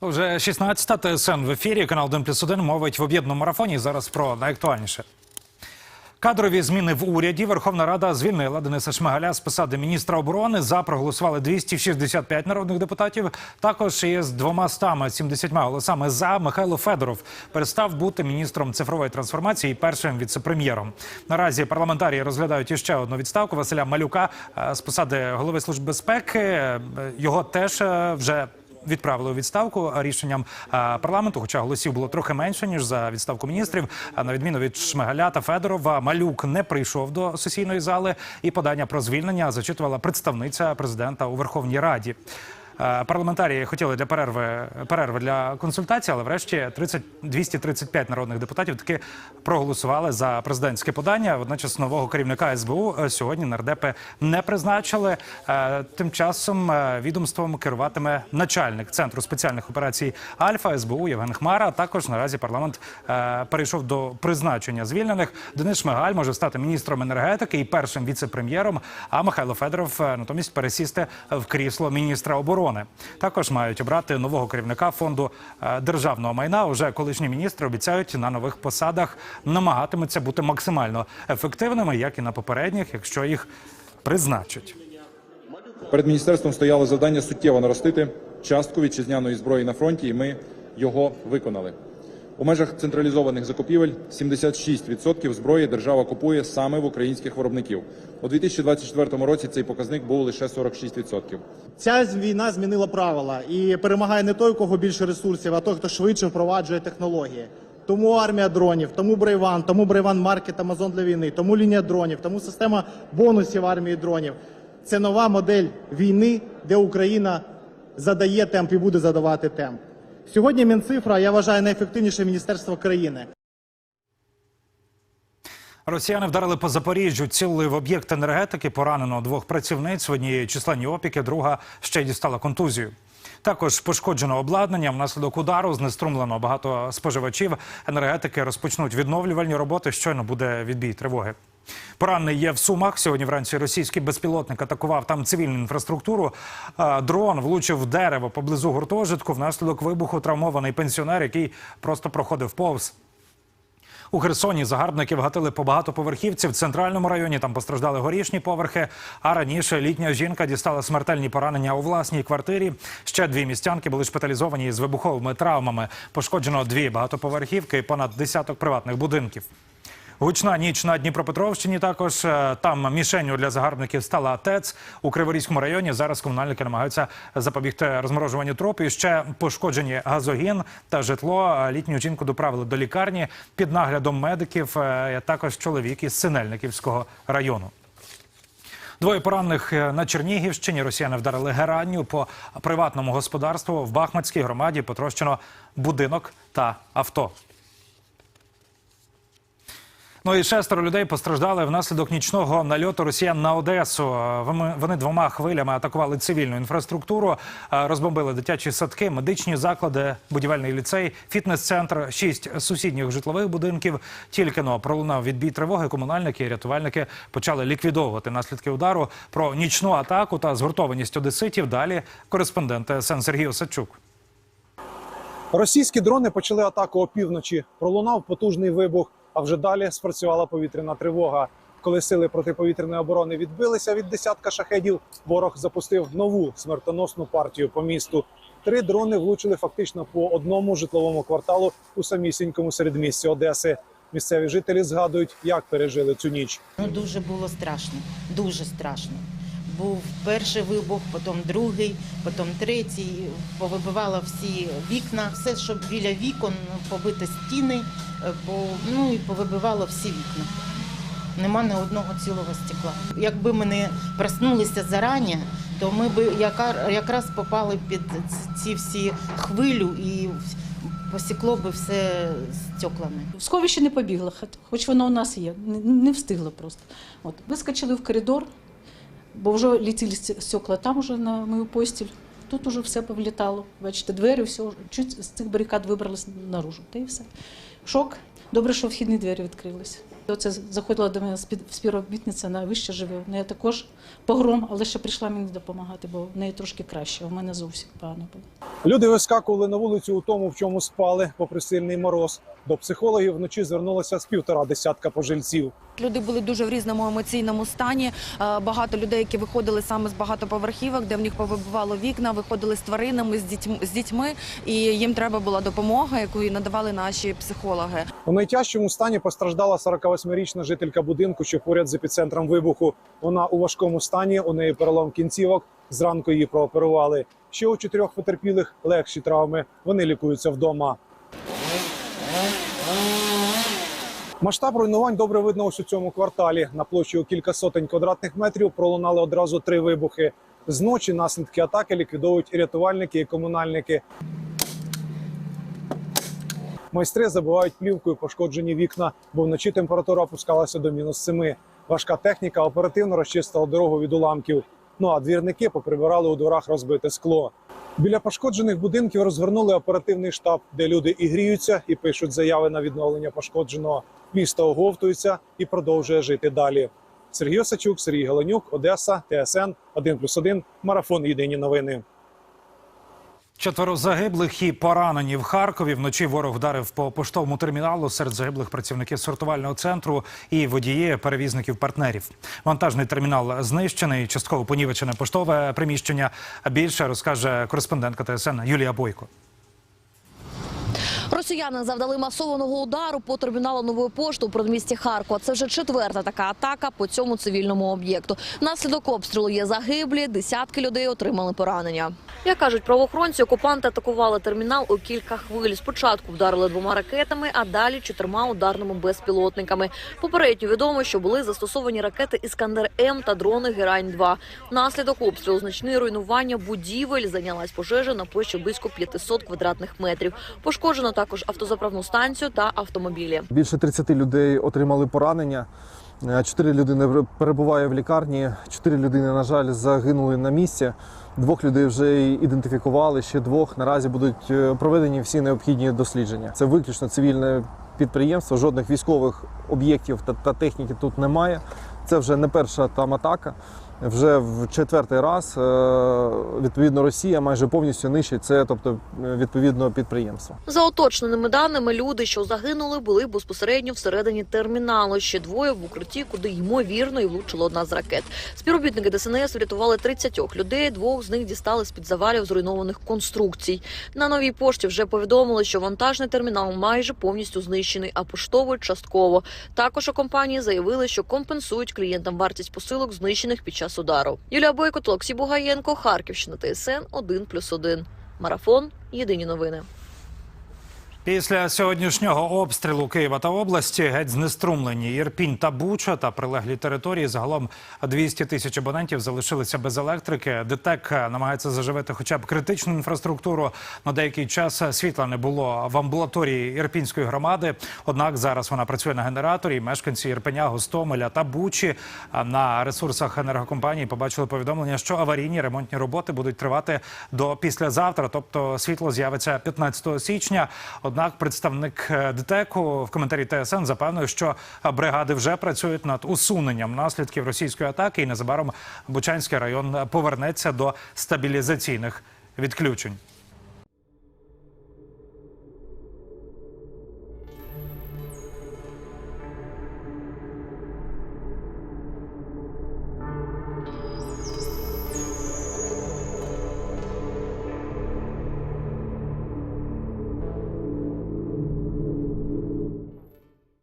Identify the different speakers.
Speaker 1: Вже 16-та ТСН в ефірі. Канал 1 плюс 1 мовить в об'єднаному марафоні. Зараз про найактуальніше. Кадрові зміни в уряді Верховна Рада звільнила Дениса Шмигаля з посади міністра оборони. За проголосували 265 народних депутатів. Також із 270 голосами за Михайло Федоров перестав бути міністром цифрової трансформації і першим віцепрем'єром. Наразі парламентарії розглядають іще одну відставку Василя Малюка е, з посади голови служби безпеки. Е, Його теж е, вже відправили у відставку рішенням е, парламенту, хоча голосів було трохи менше ніж за відставку міністрів. А на відміну від Шмигаля та Федорова, Малюк не прийшов до сесійної зали, і подання про звільнення зачитувала представниця президента у Верховній Раді. Е, Парламентарії хотіли для перерви перерви для консультацій, але врешті 30, 235 народних депутатів таки проголосували за президентське подання. Водночас нового керівника СБУ е, сьогодні нардепи не призначили. Е, Тим часом відомством керуватиме начальник центру спеціальних операцій Альфа СБУ Євген Хмара. Також наразі парламент перейшов до призначення звільнених. Денис Шмигаль може стати міністром енергетики і першим віце-прем'єром. А Михайло Федоров натомість пересісти в крісло міністра оборони. Також мають обрати нового керівника фонду е, державного майна. Уже колишні міністри обіцяють на нових посадах намагатимуться бути максимально ефективними, як і на попередніх, якщо їх призначать.
Speaker 2: Перед міністерством стояло завдання суттєво наростити частку вітчизняної зброї на фронті, і ми його виконали. У межах централізованих закупівель 76% зброї держава купує саме в українських виробників. У 2024 році цей показник був лише 46%.
Speaker 3: Ця війна змінила правила і перемагає не той, у кого більше ресурсів, а той, хто швидше впроваджує технології. Тому армія дронів, тому Брейван, тому Брейван Маркет Амазон для війни, тому лінія дронів, тому система бонусів армії дронів. Це нова модель війни, де Україна задає темп і буде задавати темп. Сьогодні Мінцифра я вважаю найефективніше міністерство країни.
Speaker 1: Росіяни вдарили по Запоріжжю, цілили в об'єкт енергетики, поранено двох працівниць. В однієї численні опіки, друга ще й дістала контузію. Також пошкоджено обладнання. Внаслідок удару знеструмлено багато споживачів. Енергетики розпочнуть відновлювальні роботи. Щойно буде відбій тривоги. Поранений є в Сумах. Сьогодні вранці російський безпілотник атакував там цивільну інфраструктуру. Дрон влучив в дерево поблизу гуртожитку. Внаслідок вибуху травмований пенсіонер, який просто проходив повз. У Херсоні загарбники вгатили по багатоповерхівці в центральному районі. Там постраждали горішні поверхи. А раніше літня жінка дістала смертельні поранення у власній квартирі. Ще дві містянки були шпиталізовані з вибуховими травмами. Пошкоджено дві багатоповерхівки і понад десяток приватних будинків. Гучна ніч на Дніпропетровщині. Також Е, там мішенню для загарбників стала ТЕЦ у Криворізькому районі. Зараз комунальники намагаються запобігти розморожуванню троп. І ще пошкоджені газогін та житло. Е, Літню жінку доправили до лікарні під наглядом медиків. е, Також чоловік із Синельниківського району. Двоє поранених на Чернігівщині. Росіяни вдарили геранню по приватному господарству в Бахмутській громаді. Потрощено будинок та авто. Ну і шестеро людей постраждали внаслідок нічного нальоту росіян на Одесу. Вони двома хвилями атакували цивільну інфраструктуру, розбомбили дитячі садки, медичні заклади, будівельний ліцей, фітнес-центр, шість сусідніх житлових будинків. Тільки но пролунав відбій тривоги. Комунальники і рятувальники почали ліквідовувати наслідки удару. Про нічну атаку та згуртованість одеситів. Далі кореспондент ТСН Сергій Осадчук.
Speaker 4: Російські дрони почали атаку опівночі. Пролунав потужний вибух, а вже далі спрацювала повітряна тривога. Коли сили протиповітряної оборони відбилися від десятка шахедів, ворог запустив нову смертоносну партію по місту. Три дрони влучили фактично по одному житловому кварталу у самісінькому середмісті Одеси. Місцеві жителі згадують, як пережили цю ніч.
Speaker 5: Ну дуже було страшно, дуже страшно. Був перший вибух, потім другий, потім третій. Повибивало всі вікна, все, що біля вікон, побити стіни, е, по, ну і повибивало всі вікна. Нема ні одного цілого стекла. Якби ми не проснулися зарані, то ми б якраз попали під ці всі хвилю і посікло би все стеклами.
Speaker 6: В сховище не побігла, хоч воно у нас є. Не, не встигла просто. От. Вискочили в коридор, бо вже летіли стекла там уже на мою постіль. Тут уже все повлітало. Бачите, двері, все, чуть з цих барикад вибралися наружу. Та і все. Шок. Добре, що вхідні двері відкрилися. Оце заходила до мене спів- співробітниця на вище живе. В неї також погром, але ще прийшла мені допомагати, бо в неї трошки краще, а в мене зовсім погано було.
Speaker 4: Люди вискакували на вулицю у тому, в чому спали, попри сильний мороз. До психологів вночі звернулося з півтора десятка пожильців.
Speaker 7: Люди були дуже в різному емоційному стані. Е, Багато людей, які виходили саме з багатоповерхівок, де в них повибивало вікна, виходили з тваринами, з дітьми, з дітьми, і їм треба була допомога, яку і надавали наші психологи.
Speaker 4: У найтяжчому стані постраждала 48-річна жителька будинку, що поряд з епіцентром вибуху. Вона у важкому стані, у неї перелом кінцівок. Зранку її прооперували. Ще у чотирьох потерпілих легші травми. Вони лікуються вдома. Масштаб руйнувань добре видно ось у цьому кварталі. На площі у кілька сотень квадратних метрів пролунали одразу три вибухи. Зночі наслідки атаки ліквідовують і рятувальники і комунальники. Майстри забивають плівкою пошкоджені вікна, бо вночі температура опускалася до мінус семи. Важка техніка оперативно розчистила дорогу від уламків. Ну а двірники поприбирали у дворах розбите скло. Біля пошкоджених будинків розгорнули оперативний штаб, де люди і гріються, і пишуть заяви на відновлення пошкодженого. Місто оговтується і продовжує жити далі. Сергій Осачук, Сергій Галенюк, Одеса, ТСН 1+,1, Марафон. Єдині новини.
Speaker 1: Четверо загиблих і поранені в Харкові. Вночі ворог вдарив по поштовому терміналу. Серед загиблих працівників сортувального центру і водії перевізників партнерів. Вантажний термінал знищений, частково понівечене поштове приміщення. Більше розкаже кореспондентка ТСН Юлія Бойко.
Speaker 8: Росіяни завдали масованого удару по терміналу нової пошти у передмісті Харкова. Це вже четверта така атака по цьому цивільному об'єкту. Внаслідок обстрілу є загиблі, десятки людей отримали поранення. Як кажуть правоохоронці, окупанти атакували термінал у кілька хвиль. Спочатку вдарили двома ракетами, а далі чотирма ударними безпілотниками. Попередньо відомо, що були застосовані ракети Іскандер М та дрони Герань 2 Внаслідок обстрілу значні руйнування будівель зайнялась пожежа на площі близько 500 квадратних метрів. Пошкоджено також автозаправну станцію та автомобілі.
Speaker 9: Більше 30 людей отримали поранення. Е, Чотири людини перебуває в лікарні. Чотири людини, на жаль, загинули на місці. Двох людей вже ідентифікували. Ще двох наразі будуть е, проведені всі необхідні дослідження. Це виключно цивільне підприємство. Жодних військових об'єктів та, та техніки тут немає. Це вже не перша там атака. Вже в четвертий раз е, відповідно Росія майже повністю нищить це, тобто е, відповідно підприємство.
Speaker 8: За уточненими даними, люди, що загинули, були безпосередньо всередині терміналу. Ще двоє в укритті, куди ймовірно і влучила одна з ракет. Співробітники ДСНС врятували 30 людей. Двох з них дістали з під завалів зруйнованих конструкцій. На новій пошті вже повідомили, що вантажний термінал майже повністю знищений, а поштовий частково. Також у компанії заявили, що компенсують клієнтам вартість посилок, знищених під час удару. Юлія Бойко, та Бугаєнко, Харківщина, ТСН 1+,1. Марафон. Єдині новини.
Speaker 1: Після сьогоднішнього обстрілу Києва та області геть знеструмлені Ірпінь та Буча та прилеглі території. Загалом 200 тисяч абонентів залишилися без електрики. ДТЕК намагається заживити хоча б критичну інфраструктуру. На деякий час світла не було в амбулаторії Ірпінської громади. Однак зараз вона працює на генераторі. Мешканці Ірпеня, Гостомеля та Бучі на ресурсах енергокомпанії побачили повідомлення, що аварійні ремонтні роботи будуть тривати до післязавтра, тобто світло з'явиться 15 січня. Однак представник е, ДТЕКу в коментарі ТСН запевнив, що бригади вже працюють над усуненням наслідків російської атаки, і незабаром Бучанський район повернеться до стабілізаційних відключень.